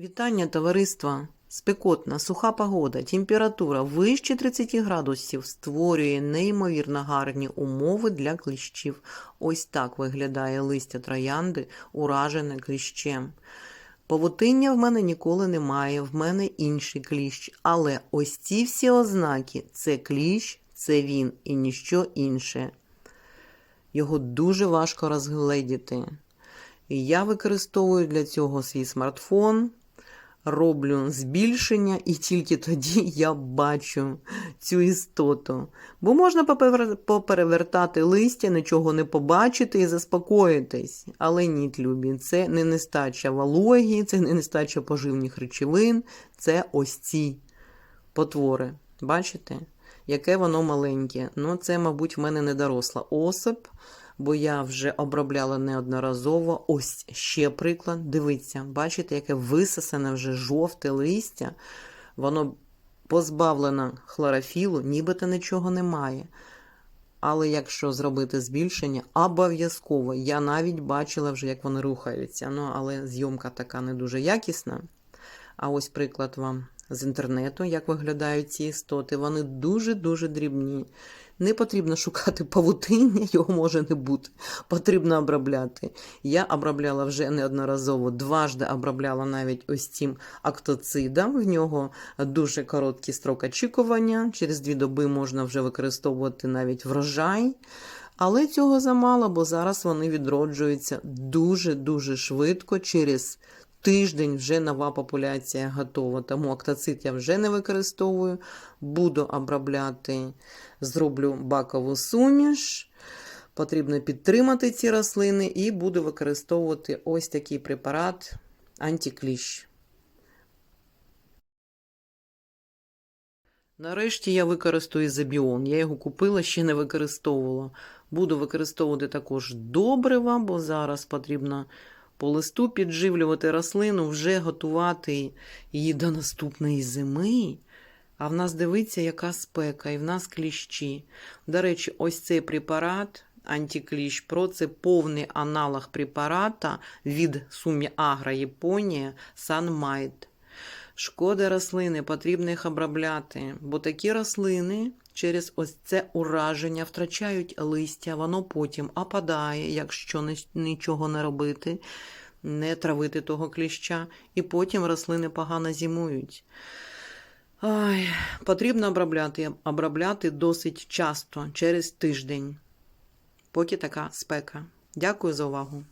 Вітання, товариства! Спекотна, суха погода, температура вище 30 градусів створює неймовірно гарні умови для кліщів. Ось так виглядає листя троянди, уражене кліщем. Павутиння в мене ніколи немає, в мене інший кліщ. Але ось ці всі ознаки це кліщ, це він і ніщо інше. Його дуже важко розгледіти. Я використовую для цього свій смартфон, роблю збільшення, і тільки тоді я бачу цю істоту. Бо можна поперевертати листя, нічого не побачити і заспокоїтись. Але ні, любі, це не нестача вологі, це не нестача поживних речовин, це ось ці потвори. Бачите? Яке воно маленьке. Ну, це, мабуть, в мене не доросла особь, бо я вже обробляла неодноразово. Ось ще приклад. Дивіться, бачите, яке висосане вже жовте листя. Воно позбавлено хлорофілу, нібито нічого немає. Але якщо зробити збільшення, обов'язково. Я навіть бачила вже, як вони рухаються. Ну, але зйомка така не дуже якісна. А ось приклад вам з інтернету, як виглядають ці істоти. Вони дуже-дуже дрібні. Не потрібно шукати павутиння, його може не бути. Потрібно обробляти. Я обробляла вже неодноразово, дважди обробляла навіть ось цим актоцидом. В нього дуже короткий строк очікування. Через дві доби можна вже використовувати навіть врожай. Але цього замало, бо зараз вони відроджуються дуже-дуже швидко. Через тиждень вже нова популяція готова. Тому актоцит я вже не використовую. Буду обробляти, зроблю бакову суміш. Потрібно підтримати ці рослини і буду використовувати ось такий препарат антикліщ. Нарешті я використаю ізобіон. Я його купила, ще не використовувала. Буду використовувати також добрива, бо зараз потрібно по листу підживлювати рослину, вже готувати її до наступної зими. А в нас дивиться, яка спека, і в нас кліщі. До речі, ось цей препарат антикліщ Про це повний аналог препарата від сумі Агра Японія Санмайт. Шкода рослини, потрібно їх обробляти, бо такі рослини через ось це ураження втрачають листя, воно потім опадає, якщо нічого не робити, не травити того кліща, і потім рослини погано зимують. Ай, потрібно обробляти, обробляти досить часто, через тиждень, поки така спека. Дякую за увагу.